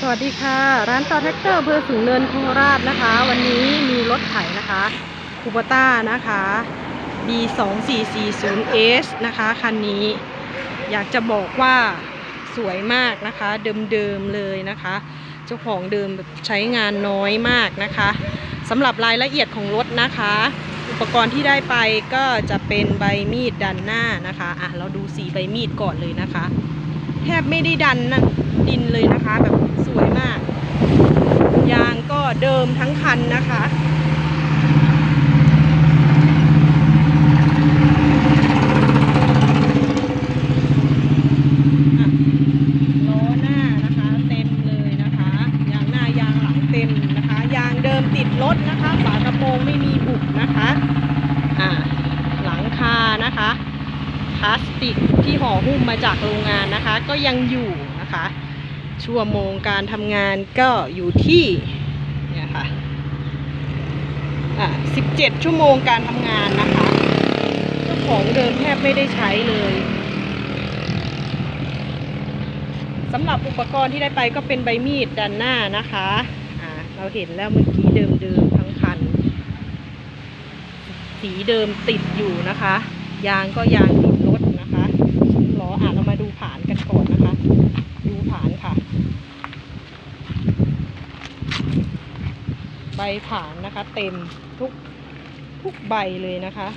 สวัสดีค่ะ ร้านต่อแท็กเตอร์อำเภอสูงเนินโคราชนะคะ วันนี้มีรถไถนะคะคูปต้านะคะ B 2 4 4 0 S นะคะ คันนี้อยากจะบอกว่าสวยมากนะคะ เดิมๆเลยนะคะ เจ้าของเดิมแบบใช้งานน้อยมากนะคะสำหรับรายละเอียดของรถนะคะ อุปกรณ์ที่ได้ไปก็จะเป็นใบมีดดันหน้านะคะอะเราดูสีใบมีดก่อนเลยนะคะ แทบไม่ได้ดันนะดินเลยนะคะแบบ วยมาก ยางก็เดิมทั้งคันนะคะล้อหน้านะคะเต็มเลยนะคะยางหน้ายางหลังเต็มนะคะยางเดิมติดรถนะคะฝากระโปรงไม่มีบุบนะคะอ่าหลังคานะคะพลาสติกที่ห่อหุ้มมาจากโรงงานนะคะ ก็ยังอยู่นะคะ ชั่วโมงการทำงานก็อยู่ที่เนี่ยค่ะอ่า17 ชั่วโมงการทำงานนะคะเจ้าของเดิมแทบไม่ได้ใช้เลยสำหรับอุปกรณ์ที่ได้ไปก็เป็นใบมีดด้านหน้านะคะอ่าเราเห็นแล้วเมื่อกี้เดิมๆทั้งคัน สีเดิมติดอยู่นะคะ ยางก็ยางติดรถนะคะซุ้มล้ออะเรามาดูผานกันก่อนนะคะ ดูผานค่ะ ใบผานนะคะ เต็มทุกทุกใบเลยนะคะ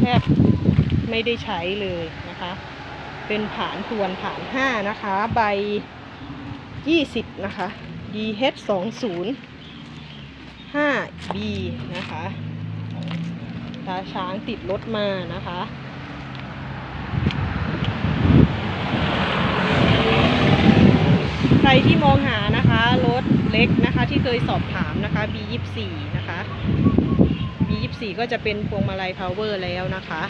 แทบไม่ได้ใช้เลยนะคะ เป็นผานทวนผานห้านะคะ ใบยี่สิบนะคะ DH สองศูนย์ 5B นะคะตาช้างติดรถมานะคะใครที่มองหานะ เล็กนะคะ ที่เคยสอบถามนะคะ B24 นะคะ B24 ก็จะเป็นพวงมาลัย power แล้วนะคะ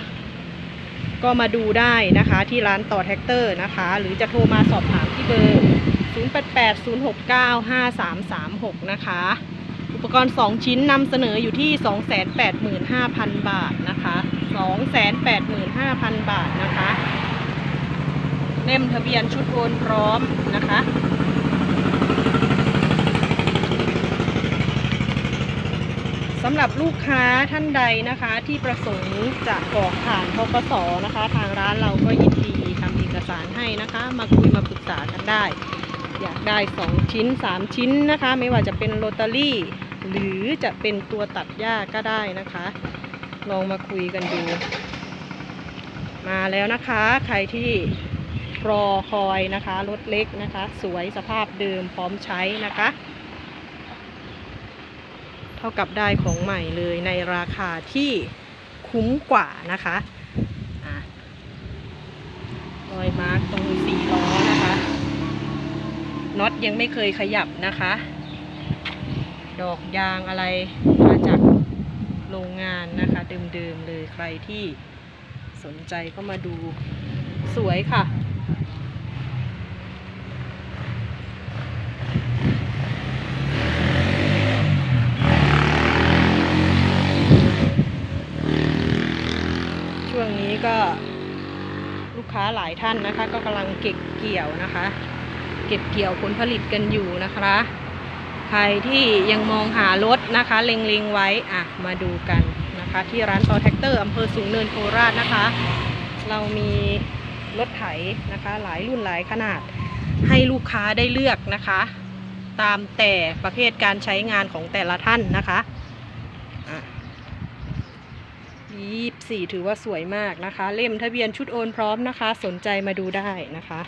ก็มาดูได้นะคะที่ร้านต่อแท็กเตอร์นะคะ หรือจะโทรมาสอบถามที่เบอร์ 0880695336 นะคะ อุปกรณ์ 2 ชิ้นนำเสนออยู่ที่ 285,000 บาทนะคะ 285,000 บาทนะคะ เล่มทะเบียนชุดโอนพร้อมนะคะ สำ หรับลูกค้าท่านใดนะคะที่ประสงค์จะกรอกผ่านทกสนะคะ ทางร้านเราก็ยินดีทำเอกสารให้นะคะ มาคุยมาปรึกษากันได้ อยากได้ 2 ชิ้น 3 ชิ้นนะคะ ไม่ว่าจะเป็นโรตารี่ หรือจะเป็นตัวตัดหญ้าก็ได้นะคะ ลองมาคุยกันดู มาแล้วนะคะ ใครที่รอคอยนะคะรถเล็กนะคะ สวยสภาพเดิมพร้อมใช้นะคะ ท่ากับได้ของใหม่เลยในราคาที่คุ้มกว่านะคะรอยมาร์กตรงสี่ล้อนะคะน็อตยังไม่เคยขยับนะคะ ดอกยางอะไรมาจากโรงงานนะคะ เดิมๆเลยใครที่สนใจก็มาดูสวยค่ะ ช่วงนี้ ก็ลูกค้าหลายท่านนะคะ ก็กำลังเก็บเกี่ยวนะคะ เก็บเกี่ยวผลผลิตกันอยู่นะคะ ใครที่ยังมองหารถนะคะ เล็งๆไว้อะมาดูกันนะคะ ที่ร้านต่อแท็กเตอร์อำเภอสูงเนินโคราชนะคะ เรามีรถไถนะคะ หลายรุ่นหลายขนาดให้ลูกค้าได้เลือกนะคะ ตามแต่ประเภทการใช้งานของแต่ละท่านนะคะอะ ยี่สี่ถือว่าสวยมากนะคะ เล่มทะเบียนชุดโอนพร้อมนะคะ สนใจมาดูได้นะคะ